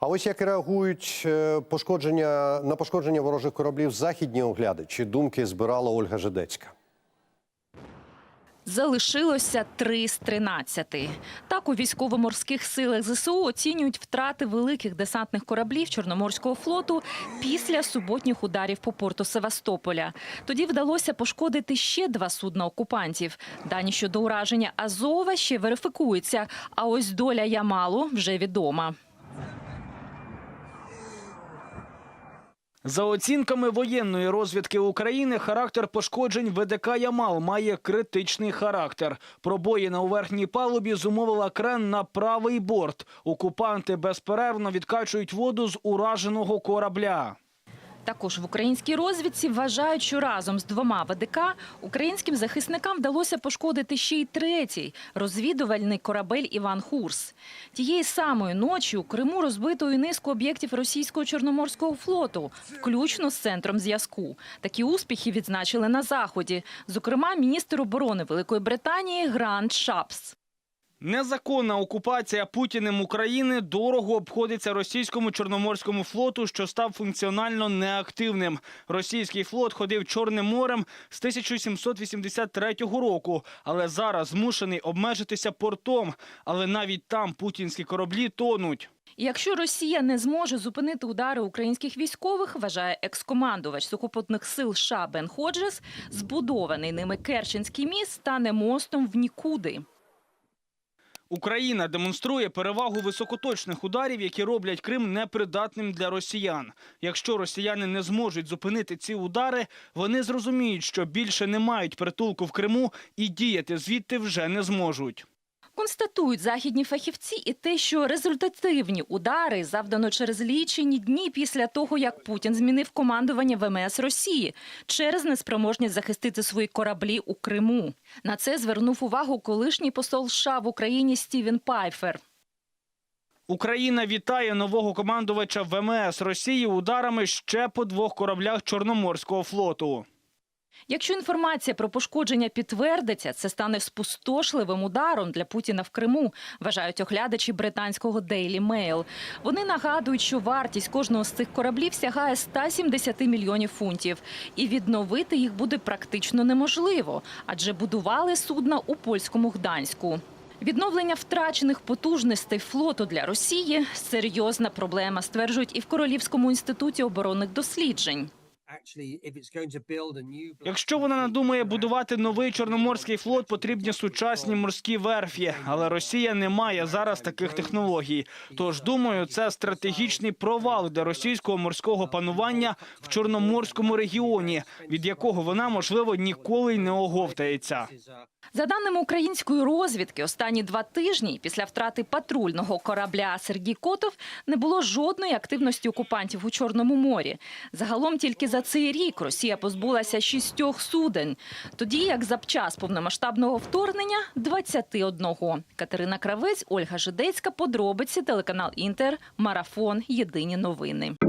А ось як реагують е, пошкодження на пошкодження ворожих кораблів західні оглядачі. Думки збирала Ольга Жедецька. Залишилося 3 з 13. Так у військово-морських силах ЗСУ оцінюють втрати великих десантних кораблів Чорноморського флоту після суботніх ударів по порту Севастополя. Тоді вдалося пошкодити ще два судна окупантів. Дані щодо ураження Азова ще верифікуються, а ось доля Ямалу вже відома. За оцінками воєнної розвідки України, характер пошкоджень ВДК Ямал має критичний характер. Пробоїна у верхній палубі зумовила крен на правий борт. Окупанти безперервно відкачують воду з ураженого корабля. Також в українській розвідці вважають, що разом з двома ВДК українським захисникам вдалося пошкодити ще й третій розвідувальний корабель Іван Хурс. Тієї самої ночі у Криму розбито і низку об'єктів російського чорноморського флоту, включно з центром зв'язку. Такі успіхи відзначили на заході. Зокрема, міністр оборони Великої Британії Грант Шапс. Незаконна окупація Путіним України дорого обходиться російському чорноморському флоту, що став функціонально неактивним. Російський флот ходив Чорним морем з 1783 року, але зараз змушений обмежитися портом. Але навіть там путінські кораблі тонуть. Якщо Росія не зможе зупинити удари українських військових, вважає екскомандувач сухопутних сил США Бен Ходжес, збудований ними Керченський міст стане мостом в нікуди. Україна демонструє перевагу високоточних ударів, які роблять Крим непридатним для росіян. Якщо росіяни не зможуть зупинити ці удари, вони зрозуміють, що більше не мають притулку в Криму і діяти звідти вже не зможуть. Констатують західні фахівці і те, що результативні удари завдано через лічені дні після того, як Путін змінив командування ВМС Росії через неспроможність захистити свої кораблі у Криму. На це звернув увагу колишній посол США в Україні Стівен Пайфер. Україна вітає нового командувача ВМС Росії ударами ще по двох кораблях Чорноморського флоту. Якщо інформація про пошкодження підтвердиться, це стане спустошливим ударом для Путіна в Криму, вважають оглядачі британського Daily Mail. Вони нагадують, що вартість кожного з цих кораблів сягає 170 мільйонів фунтів, і відновити їх буде практично неможливо, адже будували судна у польському Гданську. Відновлення втрачених потужностей флоту для Росії серйозна проблема, стверджують і в Королівському інституті оборонних досліджень. Якщо вона надумає будувати новий чорноморський флот, потрібні сучасні морські верфі. Але Росія не має зараз таких технологій. Тож думаю, це стратегічний провал для російського морського панування в чорноморському регіоні, від якого вона можливо ніколи й не оговтається. За даними української розвідки, останні два тижні після втрати патрульного корабля Сергій Котов не було жодної активності окупантів у Чорному морі. Загалом тільки за цей рік Росія позбулася шістьох суден, тоді як за час повномасштабного вторгнення – 21. Катерина Кравець, Ольга Жидецька, подробиці, телеканал Інтер, Марафон, Єдині новини.